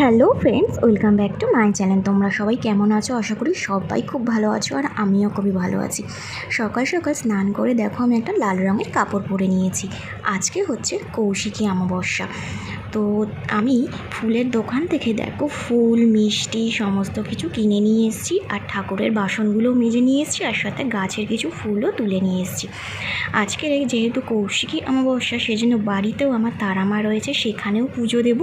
Hello friends, welcome back to my channel. তোমরা সবাই কেমন আছো? আশা করি সবাই খুব ভালো আছো আর আমিও খুবই ভালো আছি। সকাল সকাল স্নান করে দেখো, আমি একটা লাল রঙের কাপড় পরে নিয়েছি। আজকে হচ্ছে কৌশিকী অমাবস্যা। তো আমি ফুলের দোকান থেকে দেখো ফুল, মিষ্টি সমস্ত কিছু কিনে নিয়ে এসেছি আর ঠাকুরের বাসনগুলোও মেজে নিয়ে এসেছি আর সাথে গাছের কিছু ফুলও তুলে নিয়ে এসেছি। আজকের এই যেহেতু কৌশিকী অমাবস্যা সেজন্য বাড়িতেও আমার তারামা রয়েছে, সেখানেও পুজো দেব।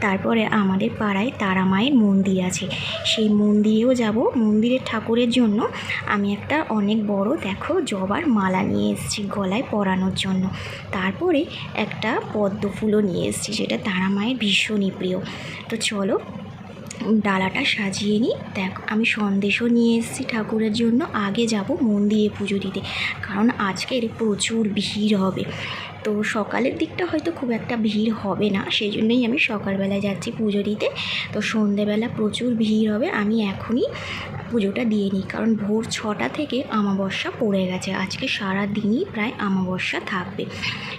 তারপরে আমাদের পাড়ায় তারা মায়ের মন্দির আছে। সেই মন্দিরেও যাব। মন্দিরের ঠাকুরের জন্য আমি একটা অনেক বড়, দেখো, জবার মালা নিয়ে এসেছি গলায় পরানোর জন্য। তারপরে একটা পদ্ম ফুলও নিয়ে এসেছি, যেটা তারা মায়ের ভীষণই প্রিয়। তো চলো, ডালাটা সাজিয়ে নিই। দেখ, আমি সন্দেশও নিয়ে এসেছি ঠাকুরের জন্য। আগে যাব মন্দিরে পুজো দিতে, কারণ আজকের প্রচুর ভিড় হবে। তো সকালের দিকটা হয়তো খুব একটা ভিড় হবে না সেই জন্যই আমি সকালবেলায় যাচ্ছি পুজো দিতে। তো সন্ধেবেলা প্রচুর ভিড় হবে, আমি এখনই পুজোটা দিয়ে নিই, কারণ ভোর ছটা থেকে আমাবস্যা পড়ে গেছে। আজকে সারা দিনই প্রায় আমাবস্যা থাকবে।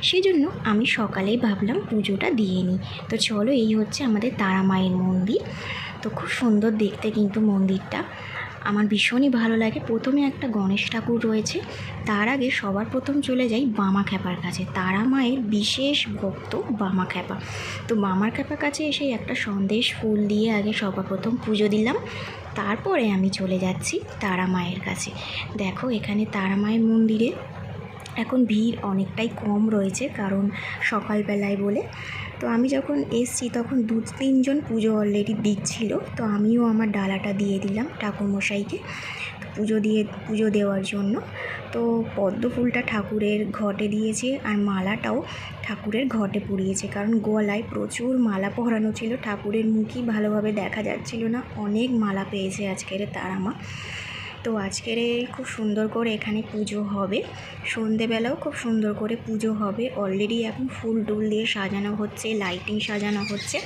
সেজন্য আমি সকালেই ভাবলাম পুজোটা দিয়ে নিই। তো চলো, এই হচ্ছে আমাদের তারা মায়ের মন্দির। তো খুব সুন্দর দেখতে কিন্তু মন্দিরটা। আমার ভীষণই ভালো লাগে। প্রথমে একটা গণেশ ঠাকুর রয়েছে। তার আগে সবার প্রথম চলে যাই বামা খ্যাপার কাছে। তারা মায়ের বিশেষ ভক্ত বামা খ্যাপা। তো বামার খ্যাপার কাছে এসে একটা সন্দেশ ফুল দিয়ে আগে সবার প্রথম পুজো দিলাম। তারপরে আমি চলে যাচ্ছি তারা মায়ের কাছে। দেখো এখানে তারা মায়ের মন্দিরে এখন ভিড় অনেকটাই কম রয়েছে কারণ সকালবেলায় বলে। তো আমি যখন এসছি তখন দু তিনজন পুজো অলরেডি দিচ্ছিল তো আমিও আমার ডালাটা দিয়ে দিলাম ঠাকুরমশাইকে পুজো দিয়ে, পুজো দেওয়ার জন্য। তো পদ্ম ফুলটা ঠাকুরের ঘটে দিয়েছে আর মালাটাও ঠাকুরের ঘটে পুড়িয়েছে কারণ গলায় প্রচুর মালা পরানো ছিল। ঠাকুরের মুখই ভালোভাবে দেখা যাচ্ছিল না। অনেক মালা পেয়েছে আজকের তারা মা তো আজকের খুব সুন্দর করে এখানে পুজো হবে। সন্ধেবেলাও খুব সুন্দর করে পুজো হবে। অলরেডি এখন ফুল টুল দিয়ে সাজানো হচ্ছে লাইটিং সাজানো হচ্ছে।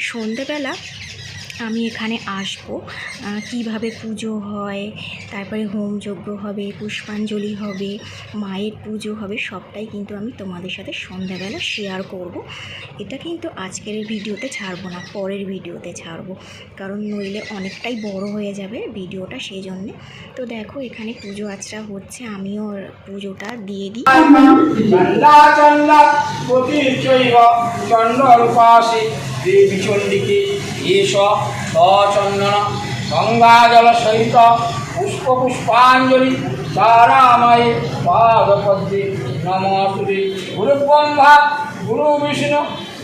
সন্ধেবেলা আমি এখানে আসব। কীভাবে পুজো হয়, তারপরে হোমযজ্ঞ হবে, পুষ্পাঞ্জলি হবে, মায়ের পুজো হবে, সবটাই কিন্তু আমি তোমাদের সাথে সন্ধ্যাবেলা শেয়ার করব। এটা কিন্তু আজকের ভিডিওতে ছাড়বো না, পরের ভিডিওতে ছাড়বো। কারণ নইলে অনেকটাই বড় হয়ে যাবে ভিডিওটা সেই জন্যে তো দেখো, এখানে পুজো আচরা হচ্ছে, আমিও পুজোটা দিয়ে দিই। দেবী চণ্ডিকে। এষ সচন্দন গঙ্গাজল সহিত পুষ্প পুষ্পাঞ্জলি তারামায়ে পাদপদ্মে নমস্তুতে গুরু ব্রহ্মা গুরু বিষ্ণু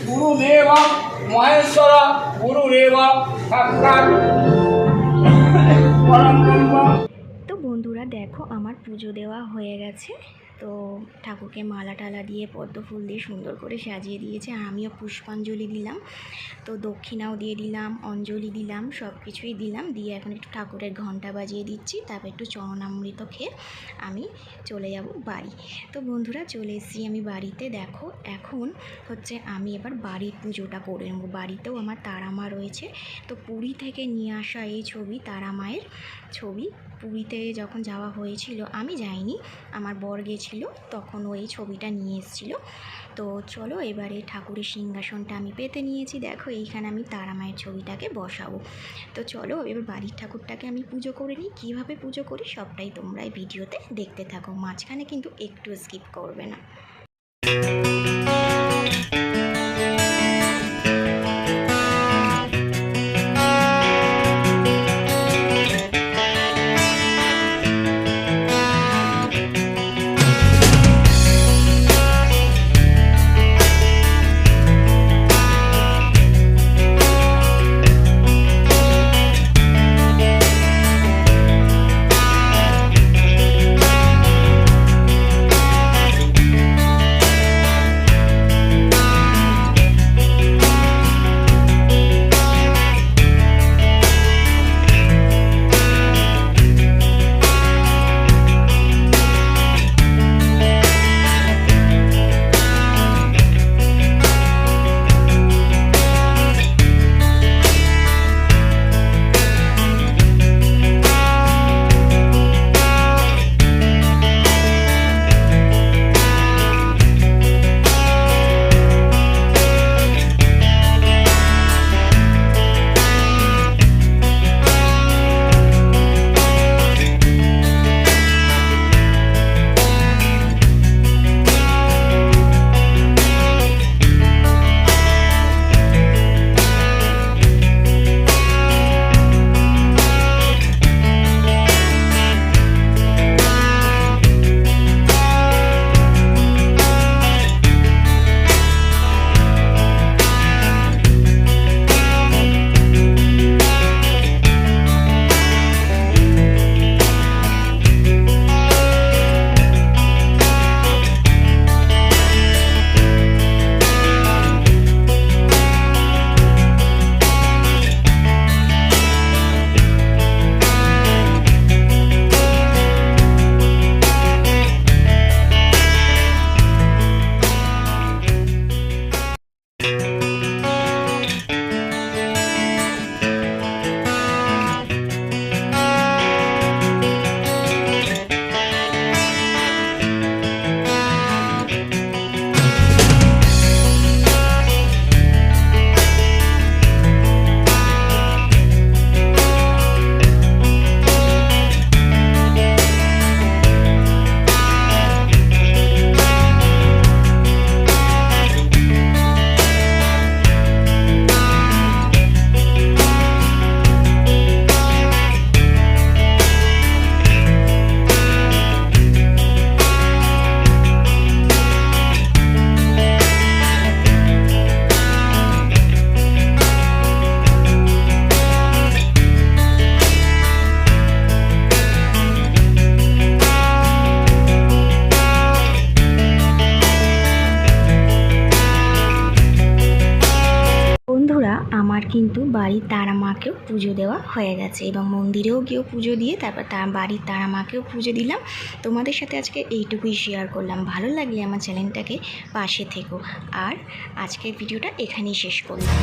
গুরুদেব মহেশ্বর গুরুদেব তো বন্ধুরা, দেখো, আমার পুজো দেওয়া হয়ে গেছে। তো ঠাকুরকে মালা টালা দিয়ে, পদ্ম ফুল দিয়ে সুন্দর করে সাজিয়ে দিয়েছে। আর আমিও পুষ্পাঞ্জলি দিলাম। তো দক্ষিণাও দিয়ে দিলাম, অঞ্জলি দিলাম, সব কিছুই দিলাম। দিয়ে এখন একটু ঠাকুরের ঘণ্টা বাজিয়ে দিচ্ছি। তারপর একটু চরণামৃত খেয়ে আমি চলে যাব বাড়ি। তো বন্ধুরা, চলে এসেছি আমি বাড়িতে। দেখো, এখন হচ্ছে আমি এবার বাড়ির পুজোটা করে নেব। বাড়িতেও আমার তারা মা রয়েছে। তো পুরী থেকে নিয়ে আসা এই ছবি তারা মায়ের ছবি পুরীতে যখন যাওয়া হয়েছিল, আমি যাইনি। আমার বর গেছিল তখন ওই ছবিটা নিয়ে এসেছিল। তো চলো এবারে ঠাকুরের সিংহাসনটা আমি পেতে নিয়েছি। দেখো এইখানে আমি তারা মায়ের ছবিটাকে বসাবো। তো চলো এবার বাড়ির ঠাকুরটাকে আমি পুজো করে নিই। কীভাবে পুজো করি সবটাই তোমরা এই ভিডিওতে দেখতে থাকো। মাঝখানে কিন্তু একটু স্কিপ করবে না। আমার কিন্তু বাড়ির তারা মাকেও পুজো দেওয়া হয়ে গেছে এবং মন্দিরেও গিয়েও পুজো দিয়ে তারপর তার বাড়ির তারা মাকেও পুজো দিলাম। তোমাদের সাথে আজকে এইটুকুই শেয়ার করলাম। ভালো লাগলে আমার চ্যানেলটাকে পাশে থেকো। আর আজকের ভিডিওটা এখানেই শেষ করলাম।